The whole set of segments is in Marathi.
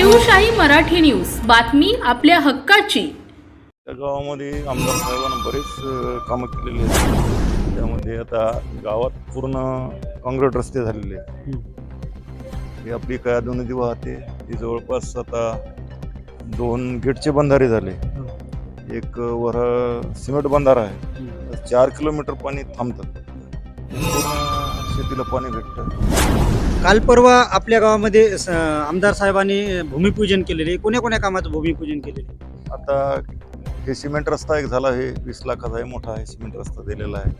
शिवशाही मराठी न्यूज. बातमी आपल्या हक्काची. त्या गावामध्ये आमदार साहेबांना बरेच कामं केलेली आहेत. त्यामध्ये आता गावात पूर्ण काँक्रीट रस्ते झालेले आहेत. ही आपली काय नदी वाहते ती जवळपास आता दोन गेटचे बंधारे झाले. एक वर सिमेंट बंधारा आहे. चार किलोमीटर पाणी थांबतं. पूर्ण शेतीला पाणी भेटतं. काल परवा आपल्या गावामध्ये स- आमदार साहेबांनी भूमिपूजन केलेले. कोण्या कोण्या कामाचं भूमिपूजन केलेले? आता हे सिमेंट रस्ता एक झाला आहे वीस लाखाचा आहे मोठा आहे सिमेंट रस्ता दिलेला आहे.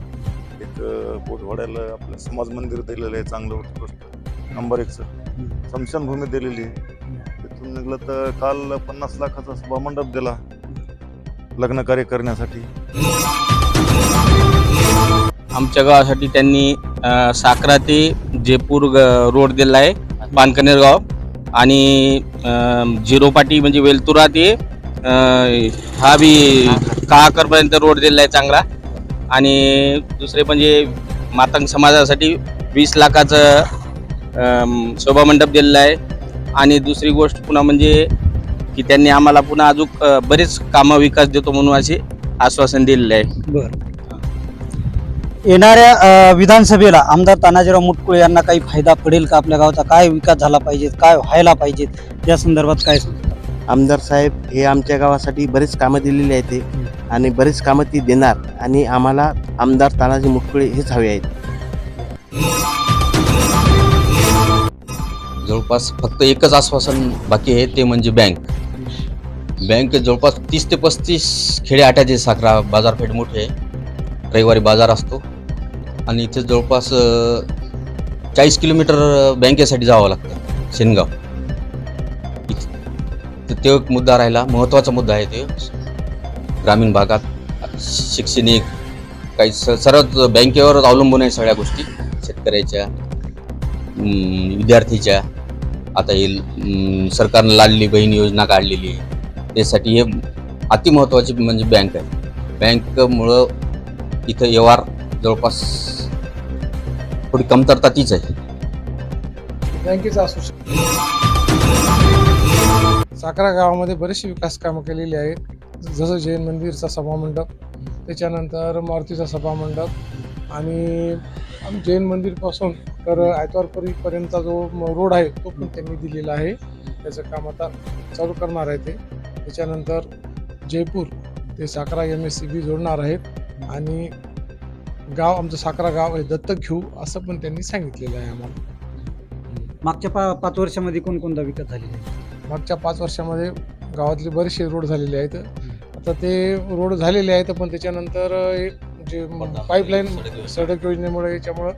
एक अ, बोधवाड्याला आपलं समाज मंदिर दिलेलं आहे चांगलं उत्कृष्ट नंबर एकचं स्मशानभूमी दिलेली आहे. तिथून निघलं तर काल पन्नास लाखाचा सभामंडप दिला. लग्न कार्य करण्यासाठी. आमच्या गावासाठी त्यांनी साकरा ते जयपूर ग- रोड दिला आहे पानकनेर गाव. आणि झिरोपाटी म्हणजे वेलतुरा ते हा बी काकरपर्यंत रोड दिला आहे चांगला. आणि दुसरे म्हणजे मातंग समाजासाठी वीस लाखाचं शोभा शोभामंडप दिलेलं आहे. आणि दुसरी गोष्ट पुन्हा म्हणजे की त्यांनी आम्हाला पुन्हा अजून बरेच कामं विकास देतो म्हणून असे आश्वासन दिलेलं आहे. बरं. येणाऱ्या विधानसभेला आमदार तानाजीराव मुटकुळे यांना काही फायदा पडेल का आपल्या गावाचा? काय विकास झाला पाहिजे काय व्हायला पाहिजे या संदर्भात काय? आमदार साहेब हे आमच्या गावासाठी बरेच कामं दिलेली आहेत. ते आणि बरेच कामं ती देणार. आणि आम्हाला आमदार तानाजी मुटकुळे हेच हवे आहेत. जवळपास फक्त एकच आश्वासन बाकी आहे ते म्हणजे बँक. बँक जवळपास तीस ते पस्तीस खेडे आट्याचे साखरा बाजारपेठ मोठी आहे. रविवारी बाजार असतो. आणि इथे जवळपास चाळीस किलोमीटर बँकेसाठी जावं लागतं शेनगाव. तर तो एक मुद्दा राहिला महत्त्वाचा मुद्दा आहे ते. ग्रामीण भागात शैक्षणिक काही स सर्वच बँकेवरच अवलंबून आहे सगळ्या गोष्टी. शेतकऱ्याच्या विद्यार्थीच्या. आता हे सरकारनं लाडली बहीण योजना काढलेली आहे. त्यासाठी हे अतिमहत्त्वाची म्हणजे बँक आहे. बँकमुळं इथं व्यवहार जवळपास थोडी कमतरता तीच आहे. बँकेचा असू शकतो. साखरा गावामध्ये बरेचशी विकास कामं केलेली आहेत. जसं जैन मंदिरचा सभामंडप त्याच्यानंतर मारुतीचा सभामंडप आणि जैन मंदिरपासून तर आयतवारपर्यंतचा जो रोड आहे तो पण त्यांनी दिलेला आहे. त्याचं काम आता चालू करणार आहे ते. त्याच्यानंतर जयपूर ते Sakhara M S C B जोडणार आहेत. आणि गाव आमचं साखरा गाव आहे दत्तक घेऊ असं पण त्यांनी सांगितलेलं आहे आम्हाला. मागच्या पा पाच वर्षामध्ये कोणकोणता विकास झालेला आहे? मागच्या पाच वर्षामध्ये गावातले बरेचसे रोड झालेले आहेत. आता ते रोड झालेले आहेत पण त्याच्यानंतर हे जे पाईपलाईन सडक योजनेमुळे. याच्यामुळं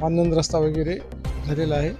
पानंद रस्ता वगैरे झालेला आहे.